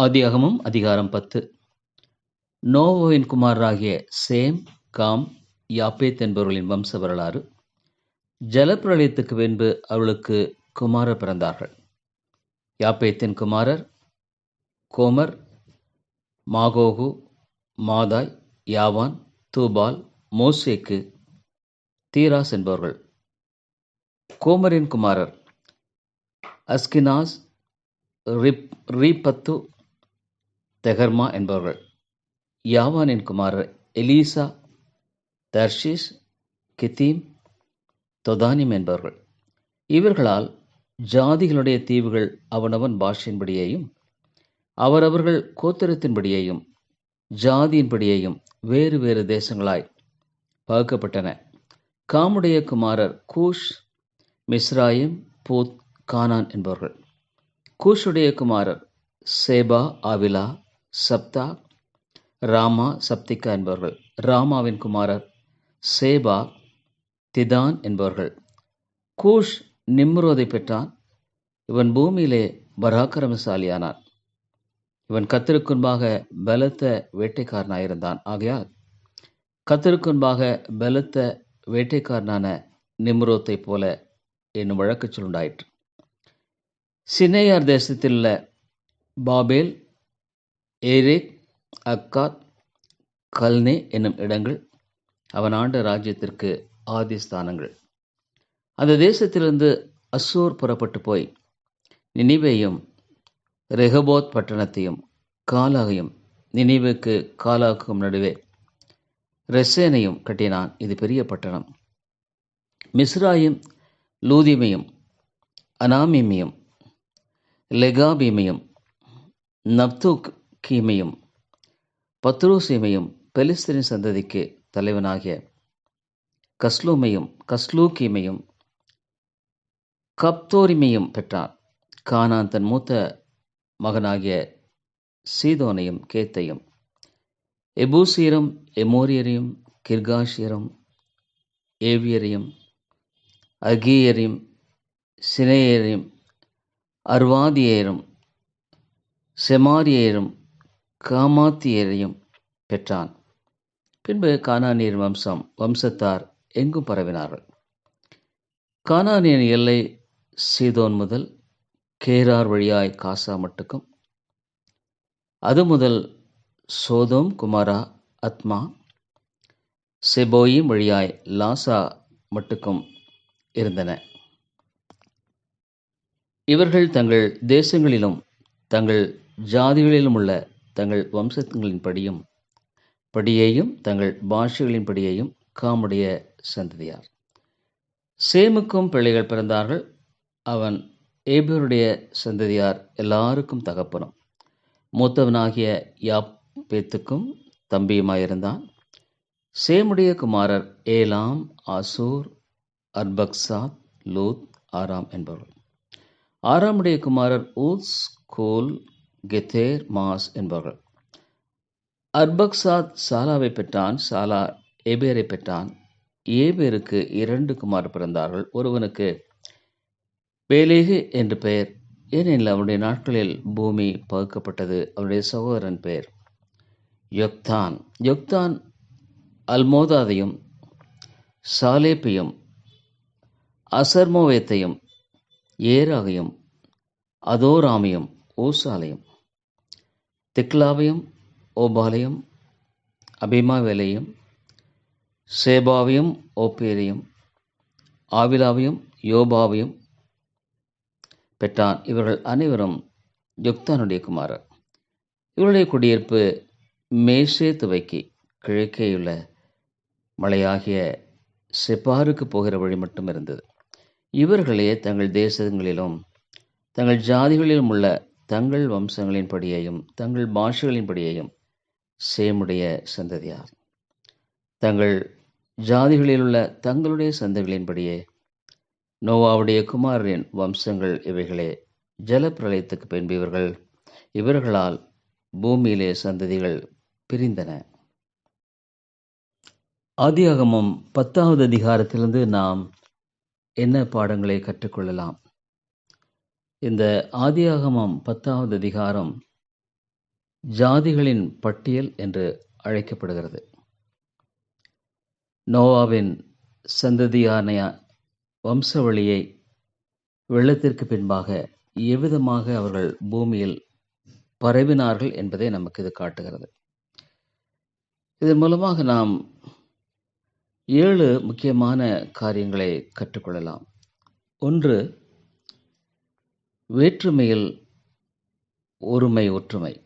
ஆதியாகமம் அதிகாரம் பத்து. நோவோவின் குமாரராகிய சேம் காம் யாப்பேத் என்பவர்களின் வம்ச வரலாறு. ஜலப்பிரளயத்துக்கு பின்பு அவளுக்கு குமாரர் பிறந்தார்கள். யாப்பேத்தின் குமாரர் கோமர் மாகோகு மாதாய் யாவான் தூபால் மோசேக்கு தீராஸ் என்பவர்கள். கோமரின் குமாரர் அஸ்கினாஸ் ரிப் ரீபத்து தெஹர்மா என்பவர்கள். யாவானின் குமாரர் எலீசா தர்ஷிஸ் கித்தீம் தொதானிம் என்பவர்கள். இவர்களால் ஜாதிகளுடைய தீவுகள் அவனவன் பாஷையின்படியேயும் அவரவர்கள் கோத்திரத்தின்படியேயும் ஜாதியின்படியேயும் வேறு வேறு தேசங்களாய் பகுக்கப்பட்டன. காமுடைய குமாரர் கூஷ் மிஸ்ராயிம் பூத் கானான் என்பவர்கள். கூஷுடைய குமாரர் சேபா ஆவிலா சப்தா ராமா சப்திகா என்பவர்கள். ராமாவின் குமாரர் சேபா திதான் என்பவர்கள். கூஷ் நிம்ரோதை பெற்றான். இவன் பூமியிலே பராக்கிரமசாலியானான். இவன் கத்திருக்குன்பாக பலத்த வேட்டைக்காரனாயிருந்தான். ஆகையால் கத்திருக்குன்பாக பலத்த வேட்டைக்காரனான நிம்ரோத்தை போல என்னும் வழக்கு சொல்லுண்டாயிற்று சினேயார் தேசத்தில் உள்ள பாபேல் ஏரேக் அக்காத் கல்னே என்னும் இடங்கள் அவன் ஆண்ட ராஜ்யத்திற்கு ஆதிஸ்தானங்கள். அந்த தேசத்திலிருந்து அசூர் புறப்பட்டு போய் நினைவையும் ரெஹபோத் பட்டணத்தையும் காலாகையும் நினைவுக்கு காலாக்கும் நடுவே ரெசேனையும் கட்டினான் இது பெரிய பட்டணம். மிஸ்ராயும் லூதிமையும் அனாமிமையும் லெகாபீமையும் நப்தூக் கீமையும் பத்ரூசீமையும் பெலிஸ்தரின் சந்ததிக்கு தலைவனாகிய கஸ்லூமையும் கஸ்லூக்கீமையும் கப்தோரிமையும் பெற்றான். கானான் தன் மூத்த மகனாகிய சீதோனையும் கேத்தையும் எபூசியரும் எமோரியரையும் கிர்காஷியரும் ஏவியரையும் அகீயரையும் சினேயரையும் அர்வாதியரும் செமாரியரும் காமாத்தியரையும் பெற்றான். பின்பு கானானியர் வம்சம் வம்சத்தார் எங்கும் பரவினார்கள். கானானியன் எல்லை சீதோன் முதல் கேரார் வழியாய் காசா மட்டுக்கும். அது முதல் சோதோம் குமாரா அத்மா செபோயி வழியாய் லாசா மட்டுக்கும் இருந்தன. இவர்கள் தங்கள் தேசங்களிலும் தங்கள் ஜாதிகளிலும் உள்ள தங்கள் வம்சங்களின் படியும் படியையும் தங்கள் பாஷைகளின் படியையும் காமுடைய சந்ததியார். சேமுக்கும் பிள்ளைகள் பிறந்தார்கள். அவன் ஏபருடைய சந்ததியார் எல்லாருக்கும் தகப்பனும். மூத்தவனாகிய யாப்பேத்துக்கும் தம்பியுமாயிருந்தான். சேமுடைய குமாரர் ஏலாம் அசூர் அர்பக்சாத் லூத் ஆராம் என்பவர்கள். ஆறாமுடைய குமாரர் ஊஸ் கோல் கெத்தேர் மாஸ் என்பவர்கள். அர்பக்சாத் சாலாவை பெற்றான் சாலா ஏபேரை பெற்றான். ஏபேருக்கு இரண்டு குமார் பிறந்தார்கள். ஒருவனுக்கு பேலேகு என்று பெயர். ஏனெனில் அவனுடைய நாட்களில் பூமி பகுக்கப்பட்டது. அவனுடைய சகோதரன் பெயர் யொக்தான். யொக்தான் அல்மோதாதையும் சாலேப்பையும் அசர்மோவேத்தையும் ஏராகையும் அதோராமையும் ஓசாலையும் திக்லாவையும் ஓபாலையும் அபிமாவேலையும் சேபாவையும் ஓப்பேரையும் ஆவிலாவையும் யோபாவையும் பெற்றான். இவர்கள் அனைவரும் யுக்தானுடைய குமாரர். இவருடைய குடியிருப்பு மேசே துவைக்கு கிழக்கேயுள்ள மலையாகிய செப்பாருக்கு போகிற வழி மட்டும் இருந்தது. இவர்களே தங்கள் தேசங்களிலும் தங்கள் ஜாதிகளிலும் உள்ள தங்கள் வம்சங்களின்படியையும் தங்கள் பாஷைகளின்படியையும் சேமுடைய சந்ததியார். தங்கள் ஜாதிகளில் உள்ள தங்களுடைய சந்ததிகளின்படியே நோவாவுடைய குமாரின் வம்சங்கள் இவைகளே. ஜலப்பிரளயத்துக்கு பின்பு இவர்கள் இவர்களால் பூமியிலே சந்ததிகள் பிரிந்தன. ஆதியாகமம் பத்தாவது அதிகாரத்திலிருந்து நாம் என்ன பாடங்களை கற்றுக்கொள்ளலாம்? இந்த ஆதியாகமம் பத்தாவது அதிகாரம் ஜாதிகளின் பட்டியல் என்று அழைக்கப்படுகிறது. நோவாவின் சந்ததியான வம்சவழியை வெள்ளத்திற்கு பின்பாக எவ்விதமாக அவர்கள் பூமியில் பரவினார்கள் என்பதை நமக்கு இது காட்டுகிறது. இதன் மூலமாக நாம் ஏழு முக்கியமான காரியங்களை கற்றுக்கொள்ளலாம். ஒன்று வேற்றுமையில் ஒருமை ஒற்றுமை.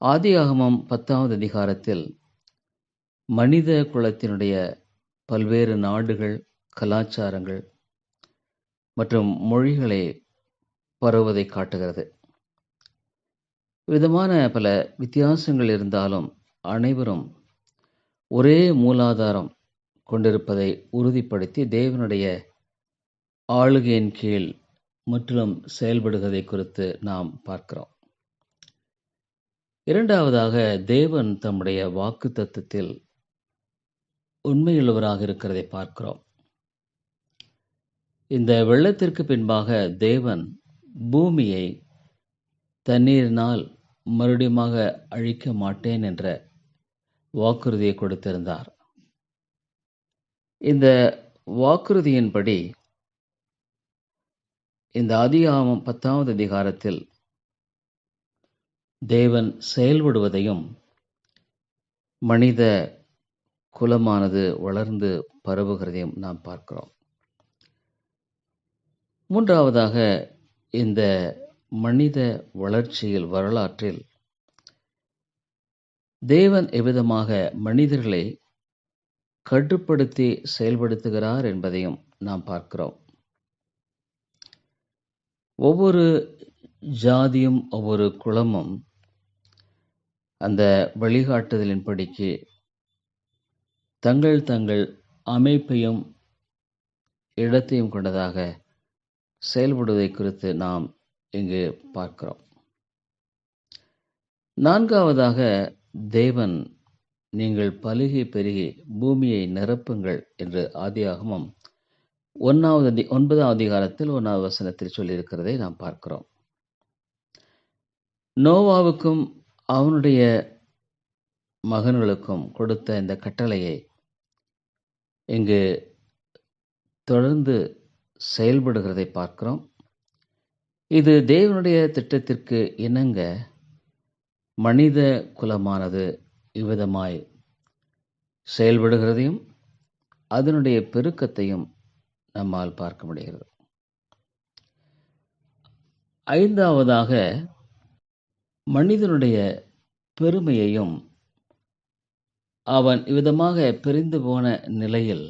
ஆதியாகமம் பத்தாவது அதிகாரத்தில் மனித குலத்தினுடைய பல்வேறு நாடுகள் கலாச்சாரங்கள் மற்றும் மொழிகளை பரவுவதை காட்டுகிறது. விதமான பல வித்தியாசங்கள் இருந்தாலும் அனைவரும் ஒரே மூலாதாரம் கொண்டிருப்பதை உறுதிப்படுத்தி தேவனுடைய ஆளுகையின் கீழ் முற்றிலும் செயல்படுவதை குறித்து நாம் பார்க்கிறோம். இரண்டாவதாக தேவன் தம்முடைய வாக்கு தத்துவத்தில் உண்மையுள்ளவராக இருக்கிறதை பார்க்கிறோம். இந்த வெள்ளத்திற்கு பின்பாக தேவன் பூமியை தண்ணீரினால் மறுபடியுமாக அழிக்க மாட்டேன் என்ற வாக்குறுதியை கொடுத்திருந்தார். இந்த வாக்குறுதியின்படி இந்த அதிகாமம் பத்தாவது அதிகாரத்தில் தேவன் செயல்படுவதையும் மனித குலமானது வளர்ந்து பரவுகிறதையும் நாம் பார்க்கிறோம். மூன்றாவதாக இந்த மனித வளர்ச்சியில் வரலாற்றில் தேவன் எவ்விதமாக மனிதர்களை கட்டுப்படுத்தி செயல்படுத்துகிறார் என்பதையும் நாம் பார்க்கிறோம். ஒவ்வொரு ஜாதியும் ஒவ்வொரு குலமும் அந்த வழிகாட்டுதலின்படிக்கு தங்கள் தங்கள் அமைப்பையும் இடத்தையும் கொண்டதாக செயல்படுவதை குறித்து நாம் இங்கு பார்க்கிறோம். நான்காவதாக தேவன் நீங்கள் பலுகி பெருகி பூமியை நிரப்புங்கள் என்று ஆதியாகமும் ஒன்னாவது அதி ஒன்பதாம் அதிகாரத்தில் ஒன்றாவது வசனத்தில் சொல்லியிருக்கிறதை நாம் பார்க்கிறோம். நோவாவுக்கும் அவனுடைய மகன்களுக்கும் கொடுத்த இந்த கட்டளையை இங்கு தொடர்ந்து செயல்படுகிறதை பார்க்கிறோம். இது தேவனுடைய திட்டத்திற்கு இணங்க மனித குலமானது இவ்விதமாய் செயல்படுகிறதையும் அதனுடைய பெருக்கத்தையும் நம்மால் பார்க்க முடிகிறது. ஐந்தாவதாக மனிதனுடைய பெருமையையும் அவன் இவ்விதமாக பிரிந்து போன நிலையில்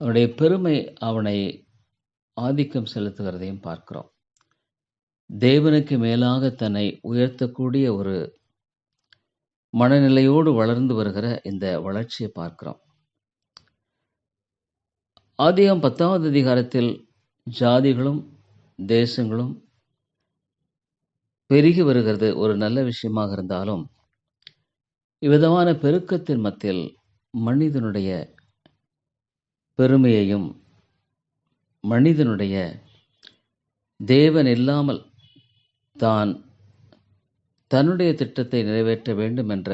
அவனுடைய பெருமை அவனை ஆதிக்கம் செலுத்துகிறதையும் பார்க்கிறோம். தேவனுக்கு மேலாக தன்னை உயர்த்தக்கூடிய ஒரு மனநிலையோடு வளர்ந்து வருகிற இந்த வளர்ச்சியை பார்க்கிறோம். ஆதியம் பத்தாவது அதிகாரத்தில் ஜாதிகளும் தேசங்களும் பெருகி வருகிறது. ஒரு நல்ல விஷயமாக இருந்தாலும் இவ்விதமான பெருக்கத்தின் மத்தியில் மனிதனுடைய பெருமையையும் மனிதனுடைய தேவன் இல்லாமல் தான் தன்னுடைய திட்டத்தை நிறைவேற்ற வேண்டும் என்ற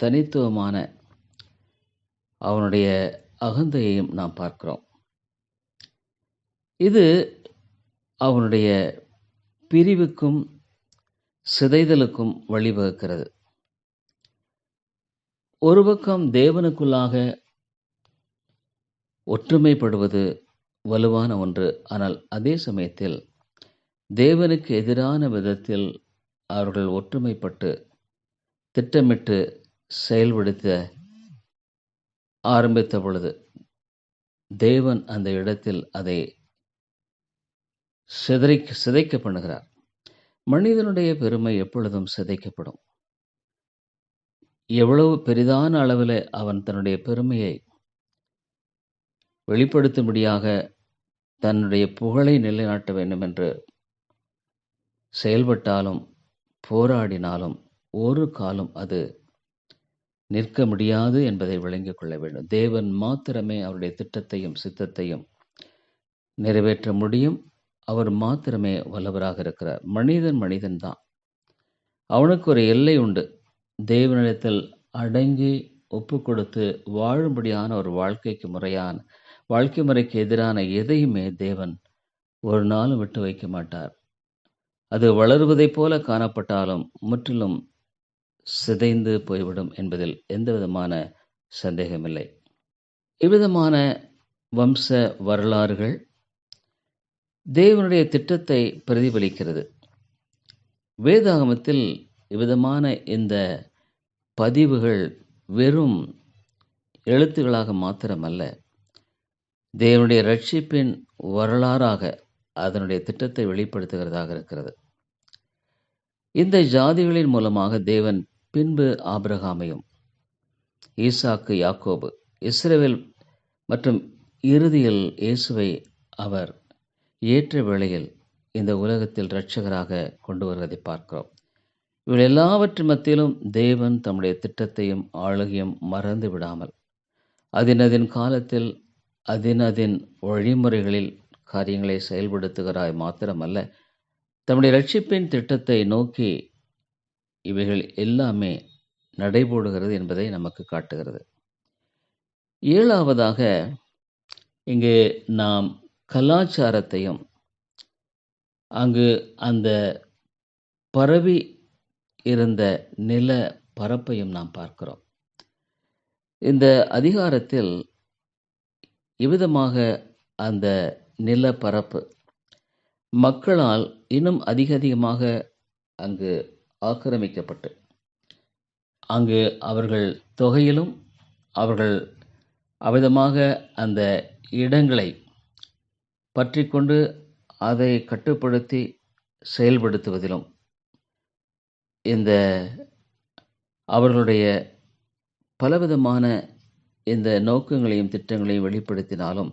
தனித்துவமான அவனுடைய அகந்தையையும் நாம் பார்க்கிறோம். இது அவனுடைய பிரிவுக்கும் சிதைதலுக்கும் வழிவகுக்கிறது. ஒரு பக்கம் தேவனுக்குள்ளாக ஒற்றுமைப்படுவது வலுவான ஒன்று. ஆனால் அதே சமயத்தில் தேவனுக்கு எதிரான விதத்தில் அவர்கள் ஒற்றுமைப்பட்டு திட்டமிட்டு செயல்படுத்த ஆரம்பித்த பொழுது தேவன் அந்த இடத்தில் அதை சிதறை சிதைக்க பண்ணுகிறார் மனிதனுடைய பெருமை எப்பொழுதும் சிதைக்கப்படும். எவ்வளவு பெரிதான அளவில் அவன் தன்னுடைய பெருமையை வெளிப்படுத்தும்படியாக தன்னுடைய புகழை நிலைநாட்ட வேண்டும் என்று செயல்பட்டாலும் போராடினாலும் ஒரு காலம் அது நிற்க முடியாது என்பதை விளங்கிக் கொள்ள வேண்டும். தேவன் மாத்திரமே அவருடைய திட்டத்தையும் சித்தத்தையும் நிறைவேற்ற முடியும். அவர் மாத்திரமே வல்லவராக இருக்கிறார். மனிதன் மனிதன்தான் அவனுக்கு ஒரு எல்லை உண்டு. தேவனிடத்தில் அடங்கி ஒப்பு கொடுத்து வாழும்படியான ஒரு வாழ்க்கைக்கு முறையான வாழ்க்கை முறைக்கு எதிரான எதையுமே தேவன் ஒரு நாளும் விட்டு வைக்க மாட்டார். அது வளருவதைப் போல காணப்பட்டாலும் முற்றிலும் சிதைந்து போய்விடும் என்பதில் எந்த விதமான சந்தேகமில்லை. இவ்விதமான வம்ச வரலாறுகள் தேவனுடைய திட்டத்தை பிரதிபலிக்கிறது. வேதாகமத்தில் இவ்விதமான இந்த பதிவுகள் வெறும் எழுத்துகளாக மாத்திரமல்ல. தேவனுடைய ரட்சிப்பின் வரலாறாக அதனுடைய திட்டத்தை வெளிப்படுத்துகிறதாக இருக்கிறது. இந்த ஜாதிகளின் மூலமாக தேவன் பின்பு ஆபிரகாமையும் ஈசாக்கு யாக்கோபு இஸ்ரேவேல் மற்றும் இறுதியில் இயேசுவை அவர் ஏற்ற வேளையில் இந்த உலகத்தில் இரட்சகராக கொண்டு வருவதை பார்க்கிறோம். இவள் எல்லாவற்றின் மத்தியிலும் தேவன் தம்முடைய திட்டத்தையும் ஆளுகையும் மறந்து விடாமல் அதினதின் காலத்தில் அதினதின் வழிமுறைகளில் காரியங்களை செயல்படுத்துகிறாய் மாத்திரமல்ல தம்முடைய ரட்சிப்பின் திட்டத்தை நோக்கி இவைகள் எல்லாமே நடைபோடுகிறது என்பதை நமக்கு காட்டுகிறது. ஏழாவதாக இங்கு நாம் கலாச்சாரத்தையும் அங்கு அந்த பரவி இருந்த நில பரப்பையும் நாம் பார்க்கிறோம். இந்த அதிகாரத்தில் இவ்விதமாக அந்த நிலப்பரப்பு மக்களால் இன்னும் அதிக அதிகமாக அங்கு ஆக்கிரமிக்கப்பட்டு. அங்கு அவர்கள் தொகையிலும் அவர்கள் அவ்விதமாக அந்த இடங்களை பற்றி கொண்டு அதை கட்டுப்படுத்தி செயல்படுத்துவதிலும் இந்த அவர்களுடைய பலவிதமான இந்த நோக்கங்களையும் திட்டங்களையும் வெளிப்படுத்தினாலும்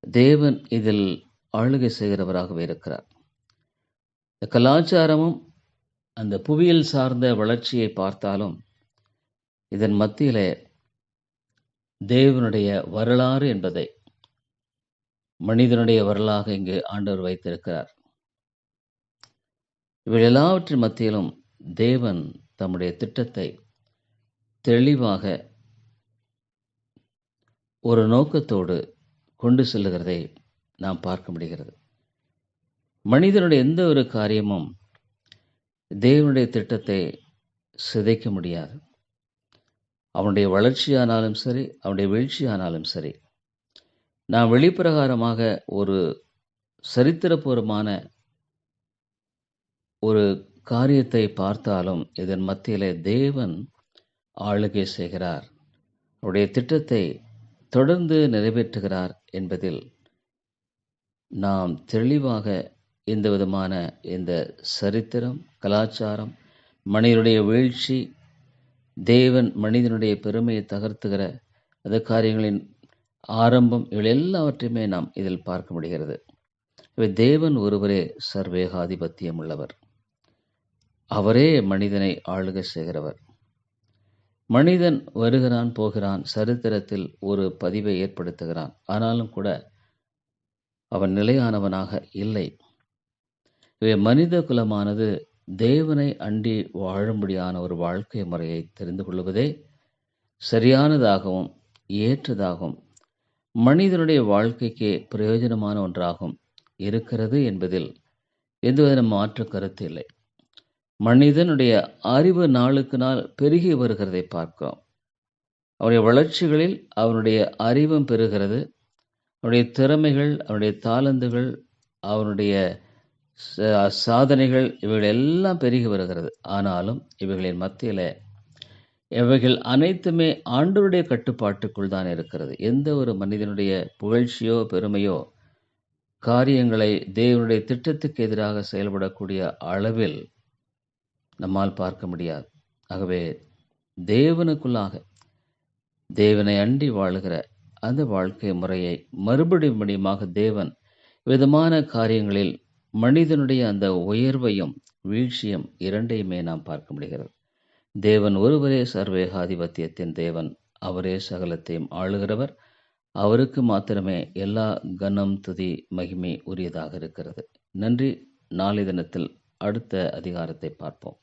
தேவன் இதில் ஆளுகை செய்கிறவராகவே இருக்கிறார். இந்த கலாச்சாரமும் அந்த புவியியல் சார்ந்த வளர்ச்சியை பார்த்தாலும் இதன் மத்தியிலே தேவனுடைய வரலாறு என்பதை மனிதனுடைய வரலாக இங்கு ஆண்டவர் வைத்திருக்கிறார். இவள் எல்லாவற்றின் மத்தியிலும் தேவன் தம்முடைய திட்டத்தை தெளிவாக ஒரு நோக்கத்தோடு கொண்டு செல்லுகிறதை நாம் பார்க்க முடிகிறது. மனிதனுடைய எந்த ஒரு காரியமும் தேவனுடைய திட்டத்தை சிதைக்க முடியாது. அவனுடைய வளர்ச்சியானாலும் சரி அவனுடைய வீழ்ச்சியானாலும் சரி நான் வெளிப்பிரகாரமாக ஒரு சரித்திரபூர்வமான ஒரு காரியத்தை பார்த்தாலும் இதன் மத்தியிலே தேவன் ஆளுகை செய்கிறார். அவருடைய திட்டத்தை தொடர்ந்து நிறைவேற்றுகிறார் என்பதில் நாம் தெளிவாக இந்த விதமான இந்த சரித்திரம் கலாச்சாரம் மனிதனுடைய வீழ்ச்சி தேவன் மனிதனுடைய பெருமையை தகர்த்துகிற அந்த காரியங்களின் ஆரம்பம் இவை எல்லாவற்றையுமே நாம் இதில் பார்க்க முடிகிறது. இவை தேவன் ஒருவரே சர்வேகாதிபத்தியம் உள்ளவர். அவரே மனிதனை ஆளுக செய்கிறவர். மனிதன் வருகிறான் போகிறான் சரித்திரத்தில் ஒரு பதிவை ஏற்படுத்துகிறான். ஆனாலும் கூட அவன் நிலையானவனாக இல்லை. இவை மனித குலமானது தேவனை அண்டி வாழும்படியான ஒரு வாழ்க்கை முறையை தெரிந்து கொள்வதே சரியானதாகவும் ஏற்றதாகவும் மனிதனுடைய வாழ்க்கைக்கு பிரயோஜனமான ஒன்றாகும். இருக்கிறது என்பதில் எந்தவித மாற்று கருத்து இல்லை. மனிதனுடைய அறிவு நாளுக்கு நாள் பெருகி வருகிறதை பார்க்கிறோம். அவருடைய வளர்ச்சிகளில் அவனுடைய அறிவும் பெறுகிறது. அவனுடைய திறமைகள் அவனுடைய தாளந்துகள் அவனுடைய சாதனைகள் இவைகள் எல்லாம் பெருகி வருகிறது. ஆனாலும் இவைகளின் மத்தியில் இவைகள் அனைத்துமே ஆண்டவருடைய கட்டுப்பாட்டுக்குள் தான் இருக்கிறது. எந்த ஒரு மனிதனுடைய புகழ்ச்சியோ பெருமையோ காரியங்களை தேவனுடைய திட்டத்துக்கு எதிராக செயல்படக்கூடிய அளவில் நம்மால் பார்க்க முடியாது. ஆகவே தேவனுக்குள்ளாக தேவனை அண்டி வாழுகிற அந்த வாழ்க்கை முறையை மறுபடியும் மறுபடியுமாக தேவன் விதமான காரியங்களில் மனிதனுடைய அந்த உயர்வையும் வீழ்ச்சியும் இரண்டையுமே நாம் பார்க்க முடிகிறது. தேவன் ஒருவரே சர்வேகாதிபத்தியத்தின் தேவன் அவரே சகலத்தையும் ஆளுகிறவர். அவருக்கு மாத்திரமே எல்லா கனம் துதி மகிமை உரியதாக இருக்கிறது. நன்றி. நாளை தினத்தில் அடுத்த அதிகாரத்தை பார்ப்போம்.